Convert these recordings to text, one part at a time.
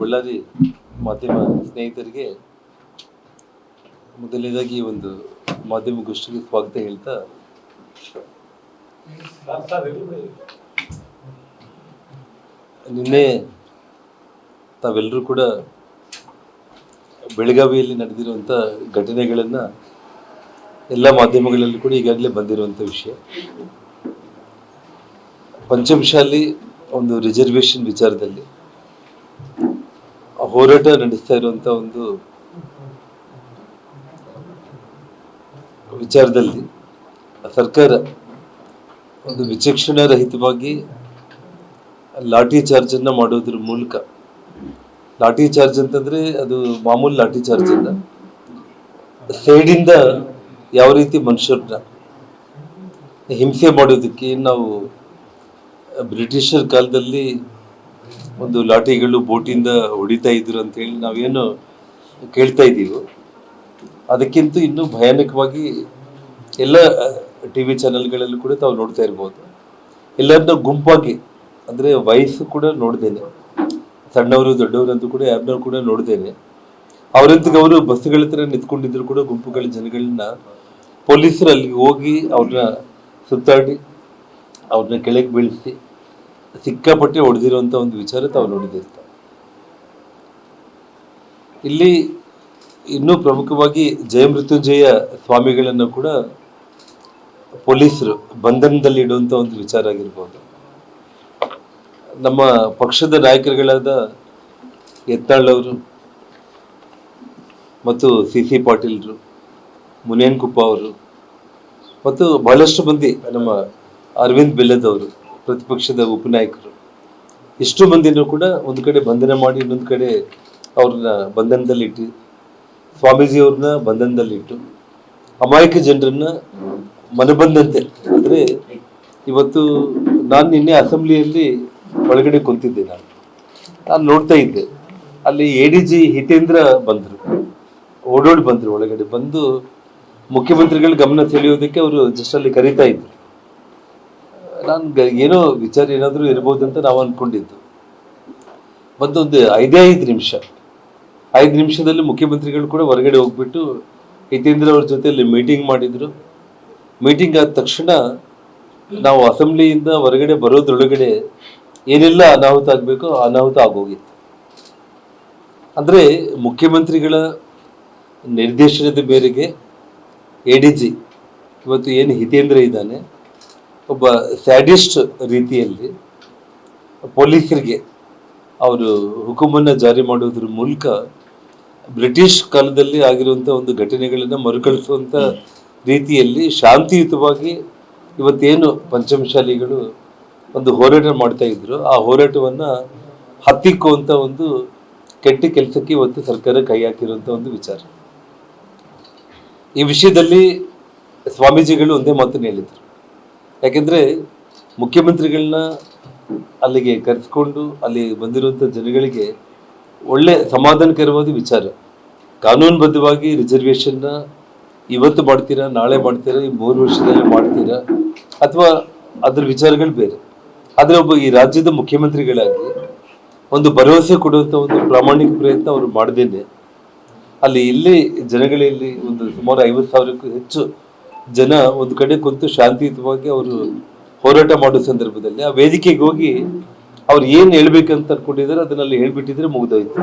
ಬಳ್ಳಾರಿ ಮಾಧ್ಯಮ ಸ್ನೇಹಿತರಿಗೆ ಮೊದಲನೇದಾಗಿ ಒಂದು ಮಾಧ್ಯಮ ಗೋಷ್ಠಿಗೆ ಸ್ವಾಗತ ಹೇಳ್ತಾ ನಿನ್ನೆ ತಾವೆಲ್ಲರೂ ಕೂಡ ಬೆಳಗಾವಿಯಲ್ಲಿ ನಡೆದಿರುವಂಥ ಘಟನೆಗಳನ್ನು ಎಲ್ಲ ಮಾಧ್ಯಮಗಳಲ್ಲಿ ಕೂಡ ಈಗಾಗಲೇ ಬಂದಿರುವಂಥ ವಿಷಯ. ಪಂಚಮಶಾಲಿ ಒಂದು ರಿಸರ್ವೇಷನ್ ವಿಚಾರದಲ್ಲಿ ಹೋರಾಟ ನಡೆಸ್ತಾ ಇರುವಂತ ಒಂದು ವಿಚಾರದಲ್ಲಿ ಸರ್ಕಾರ ಒಂದು ವಿಚಕ್ಷಣ ರಹಿತವಾಗಿ ಲಾಠಿ ಚಾರ್ಜ್ ಅನ್ನ ಮಾಡೋದ್ರ ಮೂಲಕ, ಲಾಠಿ ಚಾರ್ಜ್ ಅಂತಂದ್ರೆ ಅದು ಮಾಮೂಲಿ ಲಾಠಿ ಚಾರ್ಜ್ ಅಲ್ಲ ಸೈಡಿಂದ ಯಾವ ರೀತಿ ಮನುಷ್ಯರನ್ನ ಹಿಂಸೆ ಮಾಡೋದಕ್ಕೆ ನಾವು ಬ್ರಿಟಿಷರ್ ಕಾಲದಲ್ಲಿ ಒಂದು ಲಾಠಿಗಳು ಬೋಟಿಂದ ಹೊಡಿತಾ ಇದ್ರು ಅಂತ ಹೇಳಿ ನಾವೇನು ಕೇಳ್ತಾ ಇದ್ದೀವೋ. ಅದಕ್ಕಿಂತ ಇನ್ನೂ ಭಯಾನಕವಾಗಿ ಎಲ್ಲ ಟಿ ವಿ ಚಾನೆಲ್ಗಳಲ್ಲೂ ಕೂಡ ತಾವು ನೋಡ್ತಾ ಇರ್ಬೋದು. ಎಲ್ಲರನ್ನ ಗುಂಪಾಗಿ, ಅಂದರೆ ವಯಸ್ಸು ಕೂಡ ನೋಡ್ದೇನೆ. ಸಣ್ಣವರು ದೊಡ್ಡವರು ಅಂತೂ ಕೂಡ ಯಾರನ್ನೂ ಕೂಡ ನೋಡ್ದೇನೆ. ಅವರಂತಕ್ಕೆ ಅವರು ಬಸ್ಗಳ ಹತ್ರ ನಿಂತ್ಕೊಂಡಿದ್ರು ಕೂಡ ಗುಂಪುಗಳ ಜನಗಳನ್ನ ಪೊಲೀಸರು ಅಲ್ಲಿಗೆ ಹೋಗಿ ಅವ್ರನ್ನ ಸುತ್ತಾಡಿ, ಅವ್ರನ್ನ ಕೆಳಗೆ ಬೀಳಿಸಿ ಸಿಕ್ಕಾಪಟ್ಟೆ ಹೊಡೆದಿರುವಂತ ಒಂದು ವಿಚಾರ ತಾವು ನೋಡಿದಿರ್ತಾರೆ. ಇಲ್ಲಿ ಇನ್ನೂ ಪ್ರಮುಖವಾಗಿ ಜಯಮೃತ್ಯುಂಜಯ ಸ್ವಾಮಿಗಳನ್ನು ಕೂಡ ಪೊಲೀಸರು ಬಂಧನದಲ್ಲಿ ಇಡುವಂತ ಒಂದು ವಿಚಾರ ಆಗಿರ್ಬೋದು. ನಮ್ಮ ಪಕ್ಷದ ನಾಯಕರುಗಳಾದ ಎತ್ತಾಳ್ ಅವರು ಮತ್ತು ಸಿ ಸಿ ಪಾಟೀಲ್ರು ಮುನೇನ್ ಕುಪ್ಪ ಅವರು ಮತ್ತು ಬಹಳಷ್ಟು ಮಂದಿ ನಮ್ಮ ಅರವಿಂದ್ ಬೆಲ್ಲದ್ ಅವರು ಪ್ರತಿಪಕ್ಷದ ಉಪನಾಯಕರು. ಇಷ್ಟು ಮಂದಿನೂ ಕೂಡ ಒಂದು ಕಡೆ ಬಂಧನ ಮಾಡಿ ಇನ್ನೊಂದು ಕಡೆ ಅವ್ರನ್ನ ಬಂಧನದಲ್ಲಿಟ್ಟು ಸ್ವಾಮೀಜಿಯವ್ರನ್ನ ಬಂಧನದಲ್ಲಿಟ್ಟು, ಅಮಾಯಕ ಜನರನ್ನ ಮನಬಂದಂತೆ. ಅಂದರೆ ಇವತ್ತು ನಾನು ನಿನ್ನೆ ಅಸೆಂಬ್ಲಿಯಲ್ಲಿ ಒಳಗಡೆ ಕುಂತಿದ್ದೆ ನಾನು. ನಾನು ನೋಡ್ತಾ ಇದ್ದೆ. ಅಲ್ಲಿ ಎ ಡಿ ಜಿ ಹಿತೇಂದ್ರ ಬಂದರು. ಓಡೋಡಿ ಬಂದರು ಒಳಗಡೆ. ಬಂದು ಮುಖ್ಯಮಂತ್ರಿಗಳ ಗಮನ ಸೆಳೆಯೋದಕ್ಕೆ ಅವರು ಜಸ್ಟ್ ಅಲ್ಲಿ ಕರೀತಾ ಇದ್ರು. ನಾನು ಏನೋ ವಿಚಾರ ಏನಾದರೂ ಇರ್ಬೋದು ಅಂತ ನಾವು ಅಂದ್ಕೊಂಡಿದ್ದು ಮತ್ತೊಂದು ಐದೇ ಐದು ನಿಮಿಷ. ಐದು ನಿಮಿಷದಲ್ಲಿ ಮುಖ್ಯಮಂತ್ರಿಗಳು ಕೂಡ ಹೊರಗಡೆ ಹೋಗ್ಬಿಟ್ಟು ಹಿತೇಂದ್ರ ಅವ್ರ ಜೊತೆಯಲ್ಲಿ ಮೀಟಿಂಗ್ ಮಾಡಿದ್ರು. ಮೀಟಿಂಗ್ ಆದ ತಕ್ಷಣ ನಾವು ಅಸೆಂಬ್ಲಿಯಿಂದ ಹೊರಗಡೆ ಬರೋದ್ರೊಳಗಡೆ ಏನೆಲ್ಲ ಅನಾಹುತ ಆಗಬೇಕೋ ಅನಾಹುತ ಆಗೋಗಿತ್ತು. ಅಂದರೆ ಮುಖ್ಯಮಂತ್ರಿಗಳ ನಿರ್ದೇಶನದ ಮೇರೆಗೆ ಎ ಡಿ ಜಿ, ಇವತ್ತು ಏನು ಹಿತೇಂದ್ರ ಇದ್ದಾನೆ ಒಬ್ಬ ಸ್ಯಾಡಿಸ್ಟ್ ರೀತಿಯಲ್ಲಿ ಪೊಲೀಸರಿಗೆ ಅವರು ಹುಕುಮನ್ನು ಜಾರಿ ಮಾಡುವುದರ ಮೂಲಕ ಬ್ರಿಟಿಷ್ ಕಾಲದಲ್ಲಿ ಆಗಿರುವಂಥ ಒಂದು ಘಟನೆಗಳನ್ನು ಮರುಕಳಿಸುವಂಥ ರೀತಿಯಲ್ಲಿ ಶಾಂತಿಯುತವಾಗಿ ಇವತ್ತೇನು ಪಂಚಮಶಾಲಿಗಳು ಒಂದು ಹೋರಾಟ ಮಾಡ್ತಾ ಇದ್ರು, ಆ ಹೋರಾಟವನ್ನು ಹತ್ತಿಕ್ಕುವಂಥ ಒಂದು ಕೆಟ್ಟ ಕೆಲಸಕ್ಕೆ ಇವತ್ತು ಸರ್ಕಾರ ಕೈ ಹಾಕಿರುವಂಥ ಒಂದು ವಿಚಾರ. ಈ ವಿಷಯದಲ್ಲಿ ಸ್ವಾಮೀಜಿಗಳು ಒಂದೇ ಮಾತನ್ನು ಹೇಳಿದ್ರು. ಯಾಕೆಂದ್ರೆ ಮುಖ್ಯಮಂತ್ರಿಗಳನ್ನ ಅಲ್ಲಿಗೆ ಕರೆಸ್ಕೊಂಡು ಅಲ್ಲಿ ಬಂದಿರುವಂಥ ಜನಗಳಿಗೆ ಒಳ್ಳೆ ಸಮಾಧಾನಕರವಾದ ವಿಚಾರ. ಕಾನೂನುಬದ್ಧವಾಗಿ ರಿಸರ್ವೇಷನ್ನ ಇವತ್ತು ಮಾಡ್ತೀರಾ, ನಾಳೆ ಮಾಡ್ತೀರಾ, ಈ ಮೂರು ವರ್ಷದಲ್ಲಿ ಮಾಡ್ತೀರಾ, ಅಥವಾ ಅದ್ರ ವಿಚಾರಗಳು ಬೇರೆ. ಆದರೆ ಒಬ್ಬ ಈ ರಾಜ್ಯದ ಮುಖ್ಯಮಂತ್ರಿಗಳಾಗಿ ಒಂದು ಭರವಸೆ ಕೊಡುವಂಥ ಒಂದು ಪ್ರಾಮಾಣಿಕ ಪ್ರಯತ್ನ ಅವರು ಮಾಡದೇನೆ. ಅಲ್ಲಿ ಇಲ್ಲಿ ಜನಗಳಲ್ಲಿ ಒಂದು ಸುಮಾರು ಐವತ್ತು ಸಾವಿರಕ್ಕೂ ಹೆಚ್ಚು ಜನ ಒಂದು ಕಡೆ ಕುಂತು ಶಾಂತಿಯುತವಾಗಿ ಅವರು ಹೋರಾಟ ಮಾಡೋ ಸಂದರ್ಭದಲ್ಲಿ ಆ ವೇದಿಕೆಗೆ ಹೋಗಿ ಅವ್ರು ಏನ್ ಹೇಳ್ಬೇಕಂತ ಅನ್ಕೊಂಡಿದ್ದಾರೆ ಅದನ್ನಲ್ಲಿ ಹೇಳ್ಬಿಟ್ಟಿದ್ರೆ ಮುಗಿದೋಯ್ತು.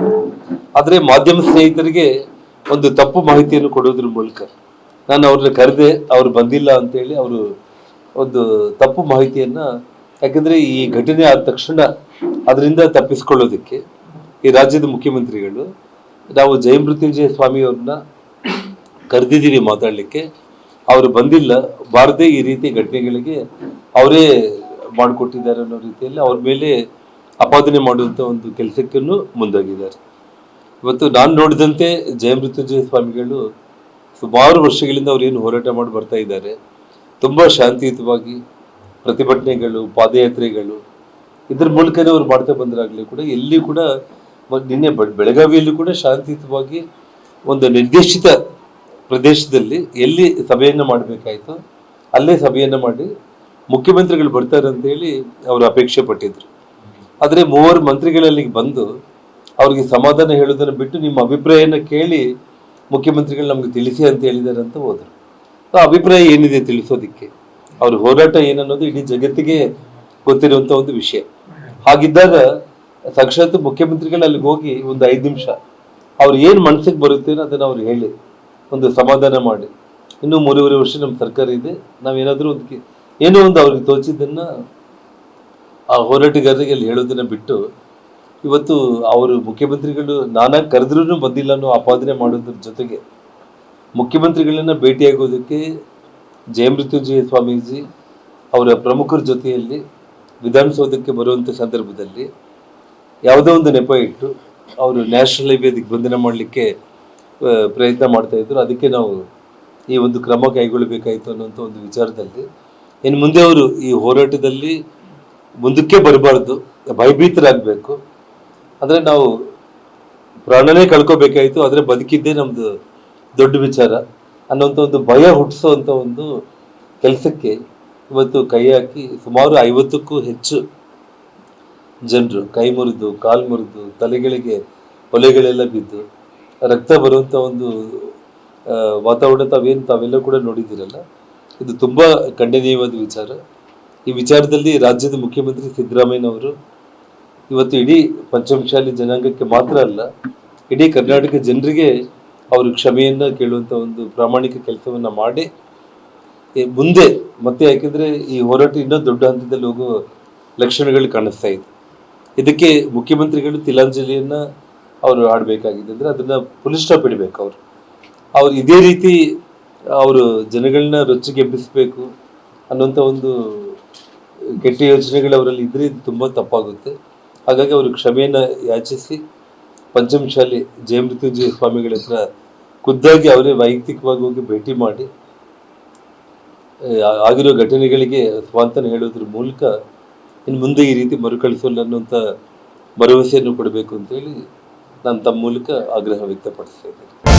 ಆದ್ರೆ ಮಾಧ್ಯಮ ಸ್ನೇಹಿತರಿಗೆ ಒಂದು ತಪ್ಪು ಮಾಹಿತಿಯನ್ನು ಕೊಡೋದ್ರ ಮೂಲಕ ನಾನು ಅವ್ರನ್ನ ಕರೆದೆ, ಅವ್ರು ಬಂದಿಲ್ಲ ಅಂತೇಳಿ ಅವರು ಒಂದು ತಪ್ಪು ಮಾಹಿತಿಯನ್ನ, ಯಾಕಂದ್ರೆ ಈ ಘಟನೆ ಆದ ತಕ್ಷಣ ಅದರಿಂದ ತಪ್ಪಿಸ್ಕೊಳ್ಳೋದಕ್ಕೆ ಈ ರಾಜ್ಯದ ಮುಖ್ಯಮಂತ್ರಿಗಳು ನಾವು ಜಯಮೃತ್ಯುಂಜಯ ಸ್ವಾಮಿ ಅವ್ರನ್ನ ಕರೆದಿದ್ದೀವಿ ಮಾತಾಡ್ಲಿಕ್ಕೆ. ಅವರು ಬಂದಿಲ್ಲ, ಬಾರದೆ ಈ ರೀತಿ ಘಟನೆಗಳಿಗೆ ಅವರೇ ಮಾಡಿಕೊಟ್ಟಿದ್ದಾರೆ ಅನ್ನೋ ರೀತಿಯಲ್ಲಿ ಅವ್ರ ಮೇಲೆ ಆಪಾದನೆ ಮಾಡುವಂತ ಒಂದು ಕೆಲಸಕ್ಕೂ ಮುಂದಾಗಿದ್ದಾರೆ. ಇವತ್ತು ನಾನು ನೋಡಿದಂತೆ ಜಯಮೃತ್ಯುಂಜಯ ಸ್ವಾಮಿಗಳು ಸುಮಾರು ವರ್ಷಗಳಿಂದ ಅವ್ರು ಏನು ಹೋರಾಟ ಮಾಡಿ ಬರ್ತಾ ಇದ್ದಾರೆ. ತುಂಬಾ ಶಾಂತಿಯುತವಾಗಿ ಪ್ರತಿಭಟನೆಗಳು, ಪಾದಯಾತ್ರೆಗಳು, ಇದ್ರ ಮೂಲಕನೇ ಅವ್ರು ಮಾಡ್ತಾ ಬಂದ್ರಾಗ್ಲಿ ಕೂಡ ಎಲ್ಲಿ ಕೂಡ ನಿನ್ನೆ ಬೆಳಗಾವಿಯಲ್ಲಿ ಕೂಡ ಶಾಂತಿಯುತವಾಗಿ ಒಂದು ನಿರ್ದೇಶಿತ ಪ್ರದೇಶದಲ್ಲಿ ಎಲ್ಲಿ ಸಭೆಯನ್ನು ಮಾಡಬೇಕಾಯಿತು ಅಲ್ಲೇ ಸಭೆಯನ್ನು ಮಾಡಿ ಮುಖ್ಯಮಂತ್ರಿಗಳು ಬರ್ತಾರೆ ಅಂತ ಹೇಳಿ ಅವರು ಅಪೇಕ್ಷೆ ಪಟ್ಟಿದ್ರು. ಆದರೆ ಮೂವರು ಮಂತ್ರಿಗಳಲ್ಲಿ ಬಂದು ಅವರಿಗೆ ಸಮಾಧಾನ ಹೇಳೋದನ್ನು ಬಿಟ್ಟು ನಿಮ್ಮ ಅಭಿಪ್ರಾಯನ ಕೇಳಿ ಮುಖ್ಯಮಂತ್ರಿಗಳು ನಮಗೆ ತಿಳಿಸಿ ಅಂತ ಹೇಳಿದ್ದಾರೆ ಅಂತ ಹೋದರು. ಆ ಅಭಿಪ್ರಾಯ ಏನಿದೆ ತಿಳಿಸೋದಿಕ್ಕೆ? ಅವ್ರ ಹೋರಾಟ ಏನನ್ನೋದು ಇಡೀ ಜಗತ್ತಿಗೆ ಗೊತ್ತಿರುವಂತ ಒಂದು ವಿಷಯ. ಹಾಗಿದ್ದಾಗ ಸಾಕ್ಷಾತ್ ಮುಖ್ಯಮಂತ್ರಿಗಳು ಅಲ್ಲಿಗೆ ಹೋಗಿ ಒಂದು ಐದು ನಿಮಿಷ ಅವ್ರು ಏನು ಮನಸ್ಸಿಗೆ ಬರುತ್ತೆ ಅದನ್ನು ಅವ್ರು ಹೇಳಿ ಒಂದು ಸಮಾಧಾನ ಮಾಡಿ. ಇನ್ನೂ ಮೂರುವರೆ ವರ್ಷ ನಮ್ಮ ಸರ್ಕಾರ ಇದೆ. ನಾವೇನಾದರೂ ಒಂದು ಕೆ- ಏನೋ ಒಂದು ಅವ್ರಿಗೆ ತೋಚಿದ್ದನ್ನು ಆ ಹೋರಾಟಗಾರರಿಗೆ ಅಲ್ಲಿ ಹೇಳೋದನ್ನು ಬಿಟ್ಟು, ಇವತ್ತು ಅವರು ಮುಖ್ಯಮಂತ್ರಿಗಳು ನಾನಾ ಕರೆದ್ರೂ ಬಂದಿಲ್ಲ ಅನ್ನೋ ಆಪಾದನೆ ಮಾಡೋದ್ರ ಜೊತೆಗೆ ಮುಖ್ಯಮಂತ್ರಿಗಳನ್ನ ಭೇಟಿಯಾಗೋದಕ್ಕೆ ಜಯಮೃತ್ಯುಂಜಯ ಸ್ವಾಮೀಜಿ ಅವರ ಪ್ರಮುಖರ ಜೊತೆಯಲ್ಲಿ ವಿಧಾನಸೌಧಕ್ಕೆ ಬರುವಂಥ ಸಂದರ್ಭದಲ್ಲಿ ಯಾವುದೋ ಒಂದು ನೆಪ ಇಟ್ಟು ಅವರು ನ್ಯಾಷನಲ್ ಹೈವೇದಿಗೆ ಬಂಧನ ಮಾಡಲಿಕ್ಕೆ ಪ್ರಯತ್ನ ಮಾಡ್ತಾ ಇದ್ರು. ಅದಕ್ಕೆ ನಾವು ಈ ಒಂದು ಕ್ರಮ ಕೈಗೊಳ್ಳಬೇಕಾಯಿತು ಅನ್ನೋಂಥ ಒಂದು ವಿಚಾರದಲ್ಲಿ. ಇನ್ನು ಮುಂದೆ ಅವರು ಈ ಹೋರಾಟದಲ್ಲಿ ಮುಂದಕ್ಕೆ ಬರಬಾರ್ದು, ಭಯಭೀತರಾಗಬೇಕು. ಅಂದರೆ ನಾವು ಪ್ರಾಣನೇ ಕಳ್ಕೋಬೇಕಾಯಿತು. ಆದರೆ ಬದುಕಿದ್ದೇ ನಮ್ಮದು ದೊಡ್ಡ ವಿಚಾರ. ಅನ್ನೋಂಥ ಒಂದು ಭಯ ಹುಟ್ಟಿಸೋವಂಥ ಒಂದು ಕೆಲಸಕ್ಕೆ ಇವತ್ತು ಕೈ ಹಾಕಿ ಸುಮಾರು ಐವತ್ತಕ್ಕೂ ಹೆಚ್ಚು ಜನರು ಕೈ ಮುರಿದು, ಕಾಲು ಮುರಿದು, ತಲೆಗಳಿಗೆ ಒಲೆಗಳೆಲ್ಲ ಬಿದ್ದು ರಕ್ತ ಬರುವಂಥ ಒಂದು ವಾತಾವರಣ ತಾವೇನು, ತಾವೆಲ್ಲ ಕೂಡ ನೋಡಿದ್ದೀರಲ್ಲ? ಇದು ತುಂಬ ಖಂಡನೀಯವಾದ ವಿಚಾರ. ಈ ವಿಚಾರದಲ್ಲಿ ರಾಜ್ಯದ ಮುಖ್ಯಮಂತ್ರಿ ಸಿದ್ದರಾಮಯ್ಯನವರು ಇವತ್ತು ಇಡೀ ಪಂಚಮಶಾಲಿ ಜನಾಂಗಕ್ಕೆ ಮಾತ್ರ ಅಲ್ಲ, ಇಡೀ ಕರ್ನಾಟಕ ಜನರಿಗೆ ಅವರು ಕ್ಷಮೆಯನ್ನ ಕೇಳುವಂತ ಒಂದು ಪ್ರಾಮಾಣಿಕ ಕೆಲಸವನ್ನ ಮಾಡಿ ಮುಂದೆ ಮತ್ತೆ ಯಾಕೆಂದರೆ ಈ ಹೋರಾಟ ಇನ್ನೂ ದೊಡ್ಡ ಹಂತದಲ್ಲಿ ಹೋಗುವ ಲಕ್ಷಣಗಳು ಕಾಣಿಸ್ತಾ ಇದೆ. ಇದಕ್ಕೆ ಮುಖ್ಯಮಂತ್ರಿಗಳು ತಿಲಾಂಜಲಿಯನ್ನ ಅವರು ಆಡಬೇಕಾಗಿದೆ ಅಂದರೆ ಅದನ್ನ ಫುಲ್ ಸ್ಟಾಪ್ ಇಡಬೇಕು ಅವರು. ಅವ್ರು ಇದೇ ರೀತಿ, ಅವರು ಜನಗಳನ್ನ ರೊಚ್ಚಿಗೆಬ್ಬಿಸ್ಬೇಕು ಅನ್ನೋಂಥ ಒಂದು ಕೆಟ್ಟ ಯೋಚನೆಗಳು ಅವರಲ್ಲಿ ಇದ್ರೆ ಇದು ತುಂಬ ತಪ್ಪಾಗುತ್ತೆ. ಹಾಗಾಗಿ ಅವರು ಕ್ಷಮೆಯನ್ನು ಯಾಚಿಸಿ ಪಂಚಮಶಾಲಿ ಜಯಮೃತ್ಯುಂಜಯ ಸ್ವಾಮಿಗಳ ಹತ್ರ ಖುದ್ದಾಗಿ ಅವರೇ ವೈಯಕ್ತಿಕವಾಗಿ ಹೋಗಿ ಭೇಟಿ ಮಾಡಿ ಆಗಿರೋ ಘಟನೆಗಳಿಗೆ ಸ್ವಾಂತನ ಹೇಳೋದ್ರ ಮೂಲಕ ಇನ್ನು ಮುಂದೆ ಈ ರೀತಿ ಮರುಕಳಿಸಲ್ಲ ಅನ್ನುವಂಥ ಭರವಸೆಯನ್ನು ಕೊಡಬೇಕು ಅಂತೇಳಿ ನಾನು ತಮ್ಮ ಮೂಲಕ ಆಗ್ರಹ ವ್ಯಕ್ತಪಡಿಸ್ತಾ ಇದ್ದೇನೆ.